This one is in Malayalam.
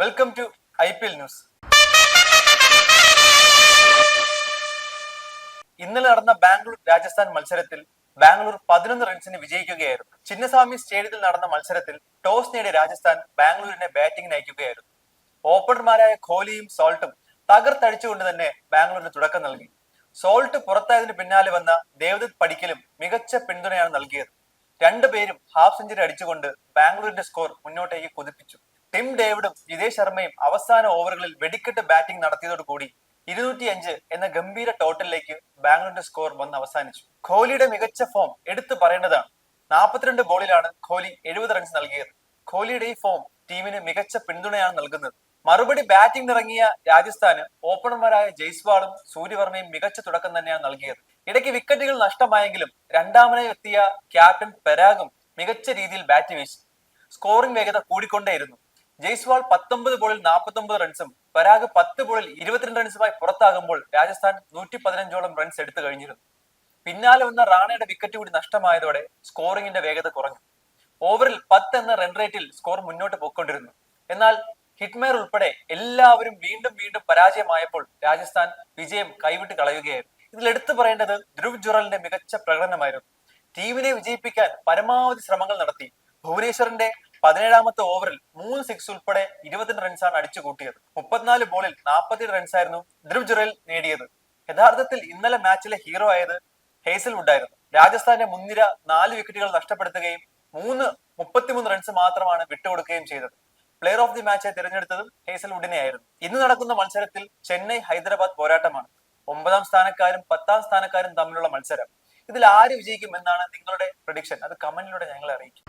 Welcome to I P L news ഇന്നലെ നടന്ന ബാംഗ്ലൂർ രാജസ്ഥാൻ മത്സരത്തിൽ ബാംഗ്ലൂർ പതിനൊന്ന് റൺസിന് വിജയിക്കുകയായിരുന്നു. ചിന്നസ്വാമി സ്റ്റേഡിയത്തിൽ നടന്ന മത്സരത്തിൽ ടോസ് നേടിയ രാജസ്ഥാൻ ബാംഗ്ലൂരിനെ ബാറ്റിംഗിന് അയക്കുകയായിരുന്നു. ഓപ്പണർമാരായ കോഹ്ലിയും സോൾട്ടും തകർത്തടിച്ചുകൊണ്ട് തന്നെ ബാംഗ്ലൂരിന് തുടക്കം നൽകി. സോൾട്ട് പുറത്തായതിന് പിന്നാലെ വന്ന ദേവദത്ത് പടിക്കലും മികച്ച പിന്തുണയാണ് നൽകിയത്. രണ്ടുപേരും ഹാഫ് സെഞ്ചുറി അടിച്ചുകൊണ്ട് ബാംഗ്ലൂരിന്റെ സ്കോർ മുന്നോട്ടേക്ക് കുതിപ്പിച്ചു. ടിം ഡേവിഡും ജിതേഷ് ശർമ്മയും അവസാന ഓവറുകളിൽ വെടിക്കെട്ട് ബാറ്റിംഗ് നടത്തിയതോടുകൂടി ഇരുന്നൂറ്റി അഞ്ച് എന്ന ഗംഭീര ടോട്ടലിലേക്ക് ബാംഗ്ലൂരിന്റെ സ്കോർ വന്ന് അവസാനിച്ചു. കോഹ്ലിയുടെ മികച്ച ഫോം എടുത്തു പറയേണ്ടതാണ്. നാൽപ്പത്തിരണ്ട് ബോളിലാണ് കോഹ്ലി എഴുപത് റൺസ് നൽകിയത്. കോഹ്ലിയുടെ ഈ ഫോം ടീമിന് മികച്ച പിന്തുണയാണ് നൽകുന്നത്. മറുപടി ബാറ്റിംഗ് ഇറങ്ങിയ രാജസ്ഥാന് ഓപ്പണർമാരായ ജയ്സ്വാളും സൂര്യവർമ്മയും മികച്ച തുടക്കം തന്നെയാണ് നൽകിയത്. ഇടയ്ക്ക് വിക്കറ്റുകൾ നഷ്ടമായെങ്കിലും രണ്ടാമനായി എത്തിയ ക്യാപ്റ്റൻ പെരാഗും മികച്ച രീതിയിൽ ബാറ്റ് വീശി. സ്കോറിംഗ് വേഗത കൂടിക്കൊണ്ടേയിരുന്നു. ജയ്സ്വാൾ പത്തൊമ്പത് ബോളിൽ നാൽപ്പത്തൊമ്പത് റൺസും പരാഗ് പത്ത് ബോളിൽ ഇരുപത്തിരണ്ട് റൺസുമായി പുറത്താകുമ്പോൾ രാജസ്ഥാൻ നൂറ്റി പതിനഞ്ചോളം റൺസ് എടുത്തു കഴിഞ്ഞിരുന്നു. പിന്നാലെ വന്ന റാണയുടെ വിക്കറ്റ് കൂടി നഷ്ടമായതോടെ സ്കോറിംഗിന്റെ വേഗത കുറഞ്ഞു. ഓവറിൽ പത്ത് എന്ന റൺ റേറ്റിൽ സ്കോർ മുന്നോട്ട് പോയിക്കൊണ്ടിരുന്നു. എന്നാൽ ഹിറ്റ്മേർ ഉൾപ്പെടെ എല്ലാവരും വീണ്ടും വീണ്ടും പരാജയമായപ്പോൾ രാജസ്ഥാൻ വിജയം കൈവിട്ട് കളയുകയായിരുന്നു. ഇതിൽ എടുത്തു പറയേണ്ടത് ധ്രുവ് ജുറലിന്റെ മികച്ച പ്രകടനമായിരുന്നു. ടീമിനെ വിജയിപ്പിക്കാൻ പരമാവധി ശ്രമങ്ങൾ നടത്തി. ഭുവനേശ്വറിന്റെ പതിനേഴാമത്തെ ഓവറിൽ മൂന്ന് സിക്സ് ഉൾപ്പെടെ ഇരുപത്തിരണ്ട് റൺസാണ് അടിച്ചു കൂട്ടിയത്. മുപ്പത്തിനാല് ബോളിൽ നാൽപ്പത്തി റൺസായിരുന്നു ധ്രുവ് ജുറൽ നേടിയത്. യഥാർത്ഥത്തിൽ ഇന്നലെ മാച്ചിലെ ഹീറോ ആയത് ഹേസൽവുഡ് ആയിരുന്നു രാജസ്ഥാന്റെ മുൻനിര നാല് വിക്കറ്റുകൾ നഷ്ടപ്പെടുത്തുകയും മൂന്ന് മുപ്പത്തിമൂന്ന് റൺസ് മാത്രമാണ് വിട്ടുകൊടുക്കുകയും ചെയ്തത്. പ്ലെയർ ഓഫ് ദി മാച്ചായി തിരഞ്ഞെടുത്തതും ഹേസൽവുഡിനെ ആയിരുന്നു ഇന്ന് നടക്കുന്ന മത്സരത്തിൽ ചെന്നൈ ഹൈദരാബാദ് പോരാട്ടമാണ്. ഒമ്പതാം സ്ഥാനക്കാരും പത്താം സ്ഥാനക്കാരും തമ്മിലുള്ള മത്സരം. ഇതിൽ ആര് വിജയിക്കും എന്നാണ് നിങ്ങളുടെ പ്രഡിക്ഷൻ അത് കമന്റിലൂടെ ഞങ്ങളെ അറിയിക്കും.